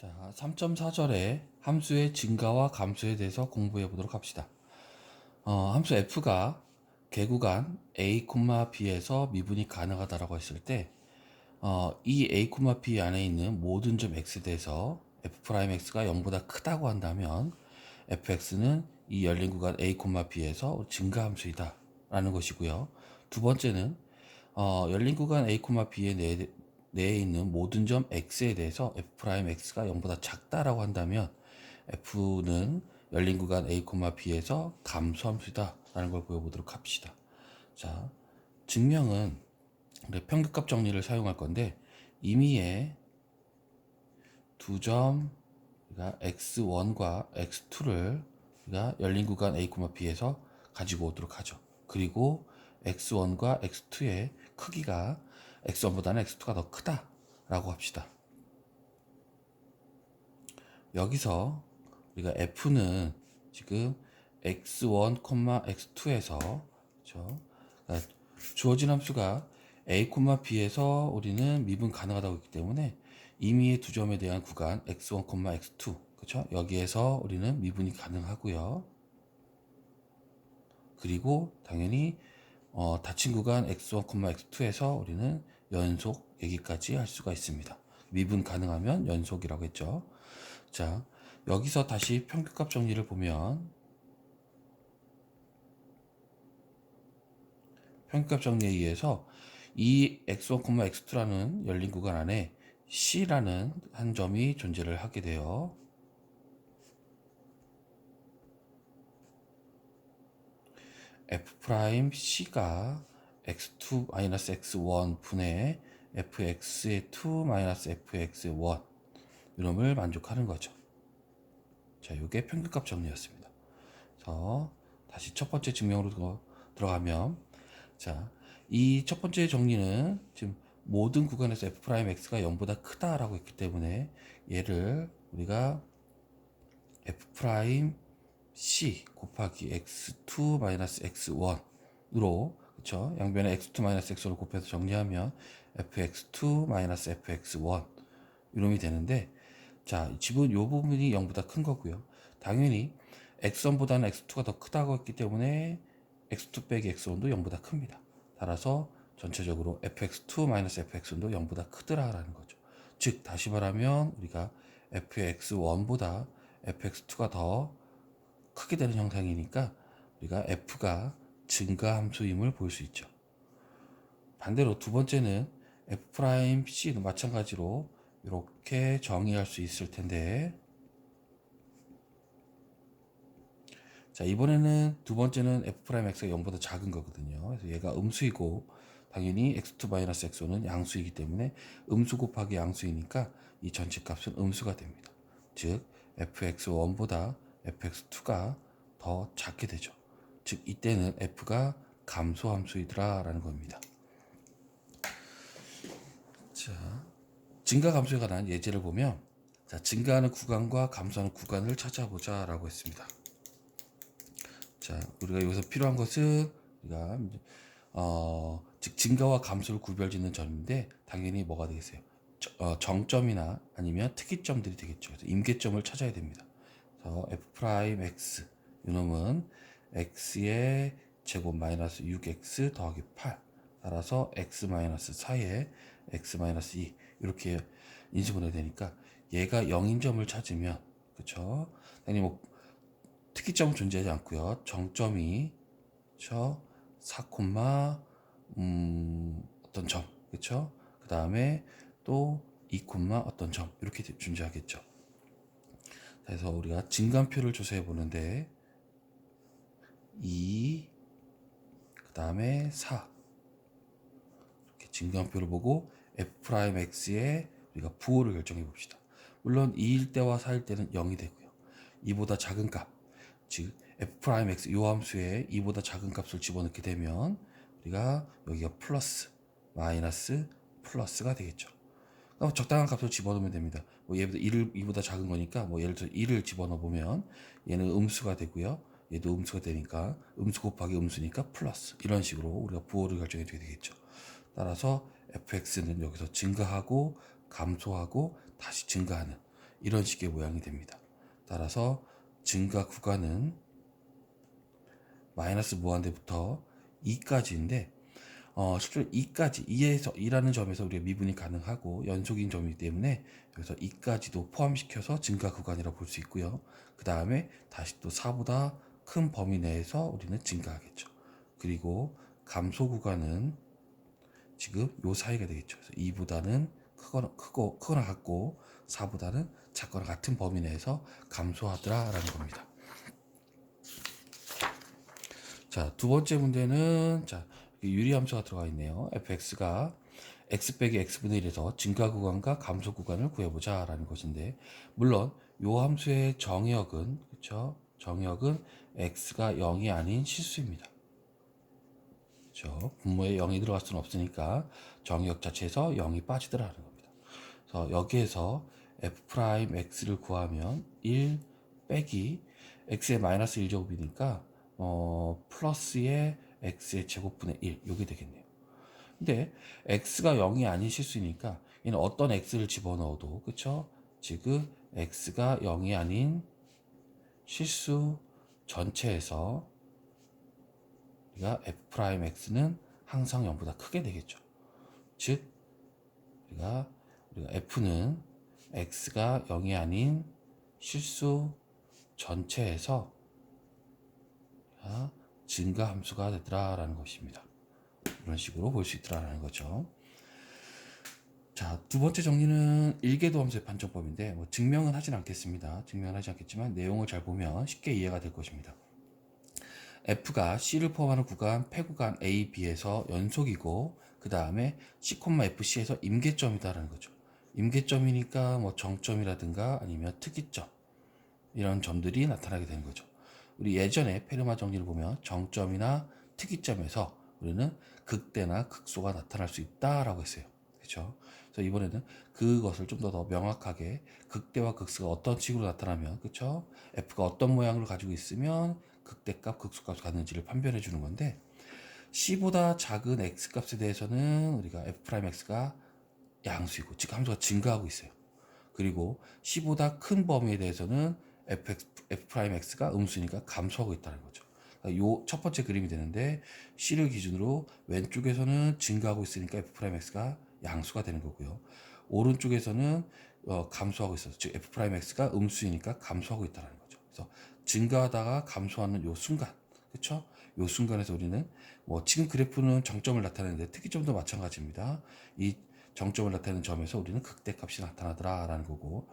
자, 3.4절에 함수의 증가와 감소에 대해서 공부해 보도록 합시다. 어, 함수 f가 개구간 a, b에서 미분이 가능하다라고 했을 때, 어, 이 a, b 안에 있는 모든 점 x에 대해서 f'x가 0보다 크다고 한다면 fx는 이 열린 구간 a, b에서 증가함수이다 라는 것이고요. 두 번째는 어, 열린 구간 a, b의 내, 내에 있는 모든 점 x에 대해서 f'x가 0보다 작다라고 한다면 f는 열린 구간 a, b에서 감소함수다 라는 걸 보여보도록 합시다. 자, 증명은 평균값 정리를 사용할 건데 임의의 두점 그러니까 x1과 x2를 우리가 열린 구간 a, b에서 가지고 오도록 하죠. 그리고 x1과 x2의 크기가 x1보다는 x2가 더 크다라고 합시다. 여기서 우리가 f는 지금 x1, x2에서 그렇죠? 그러니까 주어진 함수가 a, b에서 우리는 미분 가능하다고 했기 때문에 임의의 두 점에 대한 구간 x1, x2 그렇죠? 여기에서 우리는 미분이 가능하고요. 그리고 당연히 어, 닫힌 구간 x1, x2에서 우리는 연속 얘기까지 할 수가 있습니다. 미분 가능하면 연속이라고 했죠. 자, 여기서 다시 평균값 정리를 보면 평균값 정리에 의해서 이 x1, x2라는 열린 구간 안에 c라는 한 점이 존재를 하게 돼요. f'c가 x2 x1 분의 fx의 2 fx의 1 이놈을 만족하는 거죠. 자, 이게 평균값 정리였습니다. 그래서 다시 첫 번째 증명으로 들어가면 자, 이 첫 번째 정리는 지금 모든 구간에서 f'x가 0보다 크다라고 했기 때문에 얘를 우리가 f'c 곱하기 x2 x1으로 그쵸? 양변에 x2 x1을 곱해서 정리하면 fx2 fx1 이놈이 되는데 자 지금 요 부분이 0보다 큰 거고요. 당연히 x1보다는 x2가 더 크다고 했기 때문에 x2 빼기 x1도 0보다 큽니다. 따라서 전체적으로 fx2 fx1도 0보다 크더라라는 거죠. 즉 다시 말하면 우리가 fx1보다 fx2가 더 크게 되는 형상이니까 우리가 f가 증가 함수임을 볼 수 있죠. 반대로 두 번째는 f'c도 마찬가지로 이렇게 정의할 수 있을 텐데 자 이번에는 두 번째는 f'x가 0보다 작은 거거든요. 그래서 얘가 음수이고 당연히 x2 x1은 양수이기 때문에 음수 곱하기 양수이니까 이 전체 값은 음수가 됩니다. 즉 fx1보다 fx2가 더 작게 되죠. 즉 이때는 f가 감소함수이더라라는 겁니다. 자, 증가 감소에 관한 예제를 보면 자, 증가하는 구간과 감소하는 구간을 찾아보자라고 했습니다. 자, 우리가 여기서 필요한 것은 우리가 어, 즉 증가와 감소를 구별짓는 점인데 당연히 뭐가 되겠어요? 어, 정점이나 아니면 특이점들이 되겠죠. 그래서 임계점을 찾아야 됩니다. 그래서 f'(x) 이놈은 x의 제곱 마이너스 6x 더하기 8 따라서 x 마이너스 4에 x 마이너스 2 이렇게 인수분해 되니까 얘가 0인 점을 찾으면 그쵸? 아니 뭐 특이점은 존재하지 않고요. 정점이 그쵸 4, 음, 어떤 점 그쵸? 그 다음에 또 2, 어떤 점 이렇게 존재하겠죠. 그래서 우리가 증감표를 조사해 보는데 2, 그 다음에 4. 이렇게 증감표를 보고 f'x의 우리가 부호를 결정해 봅시다. 물론 2일 때와 4일 때는 0이 되고요. 2보다 작은 값, 즉 f'x 요 함수에 2보다 작은 값을 집어넣게 되면 우리가 여기가 플러스, 마이너스, 플러스가 되겠죠. 그럼 적당한 값을 집어넣으면 됩니다. 뭐 얘보다 1을 2보다 작은 거니까 뭐 예를 들어 1을 집어넣어 보면 얘는 음수가 되고요. 얘도 음수가 되니까 음수 곱하기 음수니까 플러스 이런 식으로 우리가 부호를 결정해 줘야 되겠죠. 따라서 fx는 여기서 증가하고 감소하고 다시 증가하는 이런 식의 모양이 됩니다. 따라서 증가 구간은 마이너스 무한대부터 2까지인데 어, 실제로 2까지 2에서 2라는 점에서 우리가 미분이 가능하고 연속인 점이기 때문에 여기서 2까지도 포함시켜서 증가 구간이라고 볼 수 있고요. 그 다음에 다시 또 4보다 큰 범위 내에서 우리는 증가하겠죠. 그리고 감소 구간은 지금 요 사이가 되겠죠. 그래서 2보다는 크거나, 크고, 크거나 같고 4보다는 작거나 같은 범위 내에서 감소하더라라는 겁니다. 자, 두 번째 문제는 자, 유리함수가 들어가 있네요. fx가 x 빼기 x분의 1에서 증가 구간과 감소 구간을 구해보자 라는 것인데 물론 요 함수의 정의역은 그렇죠? 정의역은 x가 0이 아닌 실수입니다. 그렇죠? 분모에 0이 들어갈 수는 없으니까 정의역 자체에서 0이 빠지더라는 겁니다. 그래서 여기에서 f' x를 구하면 1 빼기 x의 마이너스 1제곱이니까 어, 플러스의 x의 제곱분의 1 요게 되겠네요. 근데 x가 0이 아닌 실수니까 얘는 어떤 x를 집어넣어도 그쵸? 지금 x가 0이 아닌 실수 전체에서 우리가 f'x는 항상 0보다 크게 되겠죠. 즉 우리가 우리가 f는 x가 0이 아닌 실수 전체에서 증가 함수가 되더라라는 것입니다. 이런 식으로 볼 수 있더라라는 거죠. 자, 두 번째 정리는 일계도 함수의 판정법인데 뭐 증명은 하진 않겠습니다. 증명은 하지 않겠지만 내용을 잘 보면 쉽게 이해가 될 것입니다. f가 c를 포함하는 구간 폐구간 a, b에서 연속이고 그 다음에 c, fc에서 임계점이다라는 거죠. 임계점이니까 뭐 정점이라든가 아니면 특이점 이런 점들이 나타나게 되는 거죠. 우리 예전에 페르마 정리를 보면 정점이나 특이점에서 우리는 극대나 극소가 나타날 수 있다라고 했어요. 그렇죠? 그래서 이번에는 그것을 좀 더 더 명확하게 극대와 극소가 어떤 식으로 나타나면 그렇죠? f가 어떤 모양을 가지고 있으면 극대값, 극소값을 갖는지를 판별해 주는 건데 c보다 작은 x 값에 대해서는 우리가 f'x가 양수이고 즉 함수가 증가하고 있어요. 그리고 c보다 큰 범위에 대해서는 fx, f'x가 음수니까 감소하고 있다는 거죠. 그러니까 요첫 번째 그림이 되는데 c를 기준으로 왼쪽에서는 증가하고 있으니까 f'x가 양수가 되는 거고요. 오른쪽에서는 어, 감소하고 있어서 즉 f'x가 음수이니까 감소하고 있다는 거죠. 그래서 증가하다가 감소하는 요 순간, 그렇죠? 요 순간에서 우리는 뭐 지금 그래프는 정점을 나타내는데 특이점도 마찬가지입니다. 이 정점을 나타내는 점에서 우리는 극대값이 나타나더라라는 거고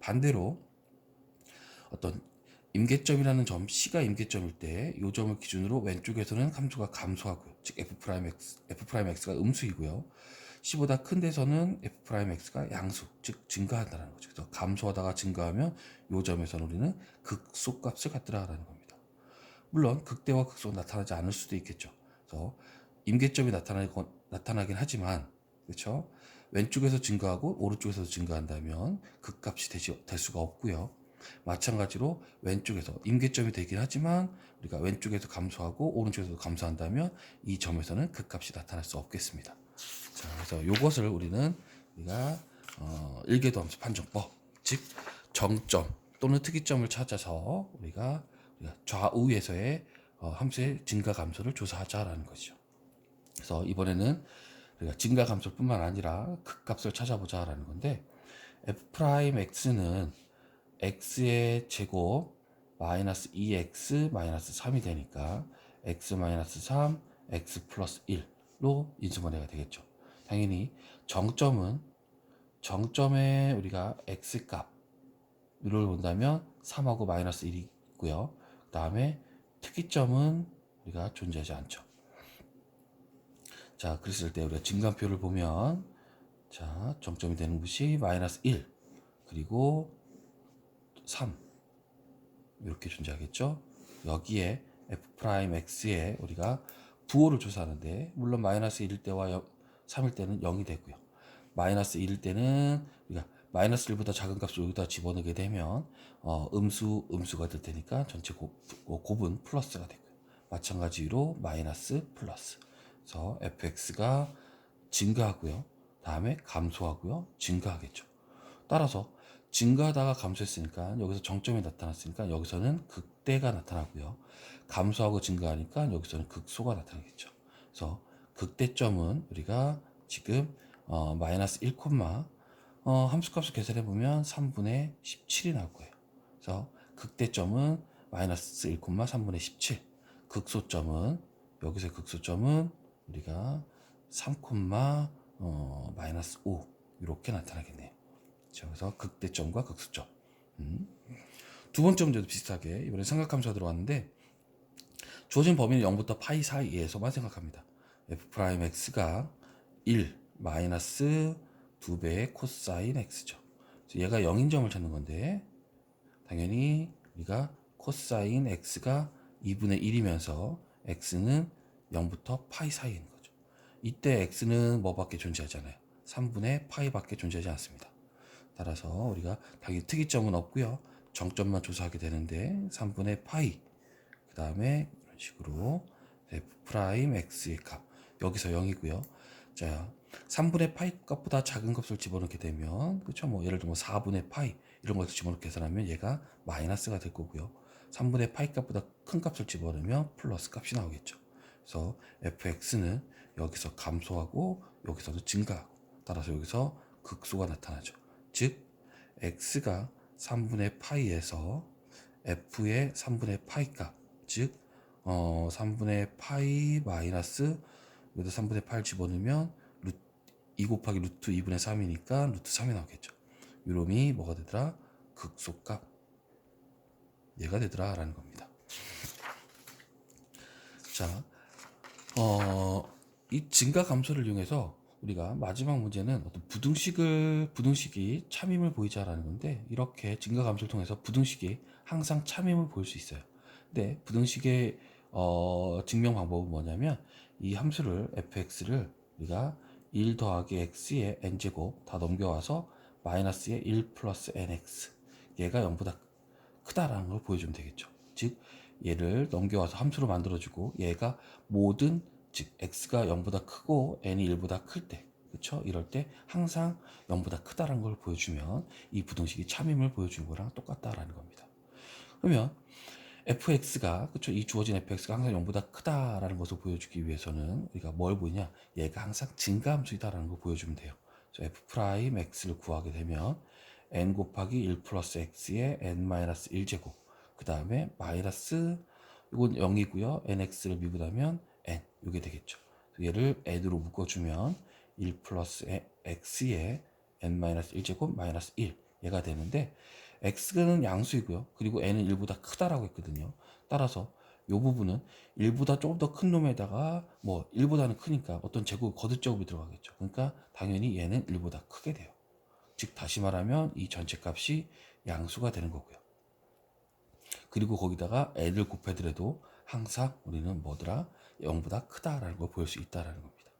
반대로 어떤 임계점이라는 점 C가 임계점일 때 이 점을 기준으로 왼쪽에서는 함수가 감소하고요. 즉 F'X, F'X가 음수이고요. C보다 큰 데서는 F'X가 양수, 즉 증가한다는 거죠. 그래서 감소하다가 증가하면 이 점에서는 우리는 극소값을 갖더라라는 겁니다. 물론 극대와 극소가 나타나지 않을 수도 있겠죠. 그래서 임계점이 나타나긴, 나타나긴 하지만 그렇죠? 왼쪽에서 증가하고 오른쪽에서 증가한다면 극값이 되지, 될 수가 없고요. 마찬가지로 왼쪽에서 임계점이 되긴 하지만 우리가 왼쪽에서 감소하고 오른쪽에서 감소한다면 이 점에서는 극값이 나타날 수 없겠습니다. 자, 그래서 이것을 우리는 우리가 어, 일계도 함수 판정법, 즉 정점 또는 특이점을 찾아서 우리가, 우리가 좌우에서의 어, 함수의 증가 감소를 조사하자라는 것이죠. 그래서 이번에는 우리가 증가 감소뿐만 아니라 극값을 찾아보자라는 건데 f'x는 x의 제곱 마이너스 2x 마이너스 3이 되니까 x 마이너스 3 x 플러스 1 로 인수분해가 되겠죠. 당연히 정점은 정점에 우리가 x 값을 본다면 3하고 마이너스 1이 있고요. 그 다음에 특이점은 우리가 존재하지 않죠. 자, 그랬을 때 우리가 증감표를 보면 자, 정점이 되는 곳이 마이너스 1 그리고 3 이렇게 존재하겠죠. 여기에 f'x에 우리가 부호를 조사하는데 물론 마이너스 1일 때와 3일 때는 0이 되고요. 마이너스 1일 때는 우리가 마이너스 1보다 작은 값을 여기다 집어넣게 되면 어, 음수 음수가 될 테니까 전체 곱, 곱은 플러스가 되고요. 마찬가지로 마이너스 플러스. 그래서 fx가 증가하고요. 다음에 감소하고요. 증가하겠죠. 따라서 증가하다가 감소했으니까 여기서 정점이 나타났으니까 여기서는 극 대가 나타나고요. 감소하고 증가하니까 여기서는 극소가 나타나겠죠. 그래서 극대점은 우리가 지금 어, 마이너스 1, 어, 함수값을 계산해 보면 3분의 17이 나올 거예요. 그래서 극대점은 마이너스 1, 3분의 17. 극소점은 여기서 극소점은 우리가 3, 어, 마이너스 5 이렇게 나타나겠네요. 자, 그래서 극대점과 극소점. 음. 두 번째 문제도 비슷하게 이번에 삼각함수가 들어왔는데 주어진 범위는 0부터 파이 사이에서만 생각합니다. f 프라임 x가 1 마이너스 2배의 코사인 x죠. 얘가 0인 점을 찾는 건데 당연히 우리가 코사인 x가 2분의 1이면서 x는 0부터 파이 사이인 거죠. 이때 x는 뭐밖에 존재하잖아요. 3분의 파이밖에 존재하지 않습니다. 따라서 우리가 당연히 특이점은 없고요. 정점만 조사하게 되는데 3분의 파이 그 다음에 이런 식으로 f 프라임 x의 값 여기서 0이고요. 자 3분의 파이 값보다 작은 값을 집어넣게 되면 그렇죠 뭐 예를 들면 4분의 파이 이런 것을 집어넣게 계산하면 얘가 마이너스가 될 거고요. 3분의 파이 값보다 큰 값을 집어넣으면 플러스 값이 나오겠죠. 그래서 fx는 여기서 감소하고 여기서도 증가하고 따라서 여기서 극소가 나타나죠. 즉 x가 3분의 파이에서 f의 3분의 파이 값, 즉 어, 3분의 파이 마이너스 여기다 3분의 8 집어넣으면 루트, 2 곱하기 루트 2분의 3이니까 루트 3이 나오겠죠. 요놈이 뭐가 되더라? 극소값. 얘가 되더라 라는 겁니다. 자, 어, 이 증가 감소를 이용해서 우리가 마지막 문제는 어떤 부등식을 부등식이 참임을 보이자라는 건데 이렇게 증가 감소를 통해서 부등식이 항상 참임을 보일 수 있어요. 근데 부등식의 어, 증명 방법은 뭐냐면 이 함수를 fx를 우리가 1 더하기 x의 n제곱 다 넘겨와서 마이너스의 1 플러스 nx 얘가 0보다 크다라는 걸 보여주면 되겠죠. 즉 얘를 넘겨와서 함수로 만들어주고 얘가 모든 즉 x가 0보다 크고 n이 1보다 클 때 그렇죠? 이럴 때 항상 0보다 크다라는 걸 보여주면 이 부등식이 참임을 보여주는 거랑 똑같다라는 겁니다. 그러면 fx가 그렇죠? 이 주어진 fx가 항상 0보다 크다라는 것을 보여주기 위해서는 우리가 뭘 보냐? 얘가 항상 증가함수이다라는 걸 보여주면 돼요. 그래서 f 프라임 x를 구하게 되면 n 곱하기 1 플러스 x의 n 마이너스 1제곱 그 다음에 마이너스 이건 0이고요. nx를 미분하면 이게 되겠죠. 얘를 n으로 묶어주면 1 플러스 x의 n 마이너스 1제곱 마이너스 1 얘가 되는데 x는 양수이고요. 그리고 n은 1보다 크다라고 했거든요. 따라서 이 부분은 1보다 조금 더 큰 놈에다가 뭐 1보다는 크니까 어떤 제곱 거듭 제곱이 들어가겠죠. 그러니까 당연히 얘는 1보다 크게 돼요. 즉 다시 말하면 이 전체 값이 양수가 되는 거고요. 그리고 거기다가 n을 곱해더라도 항상 우리는 뭐더라 0보다 크다라는 걸 보일 수 있다라는 겁니다.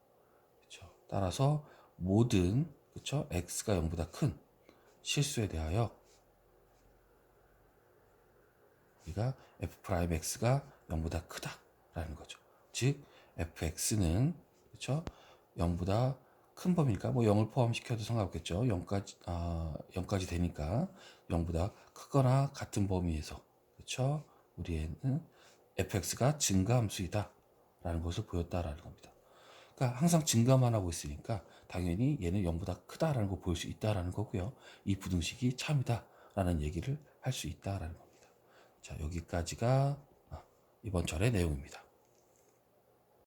그렇죠. 따라서 모든 그렇죠 x가 0보다 큰 실수에 대하여 우리가 f 프라임 x가 0보다 크다라는 거죠. 즉 fx는 그렇죠 0보다 큰 범위니까 뭐 0을 포함시켜도 상관없겠죠. 0까지 아 0까지 되니까 0보다 크거나 같은 범위에서 그렇죠. 우리는 fx가 증가함수이다 라는 것을 보였다라는 겁니다. 그러니까 항상 증가만 하고 있으니까 당연히 얘는 0보다 크다라는 걸 보일 수 있다라는 거고요. 이 부등식이 참이다라는 얘기를 할 수 있다라는 겁니다. 자, 여기까지가 아, 이번 절의 내용입니다.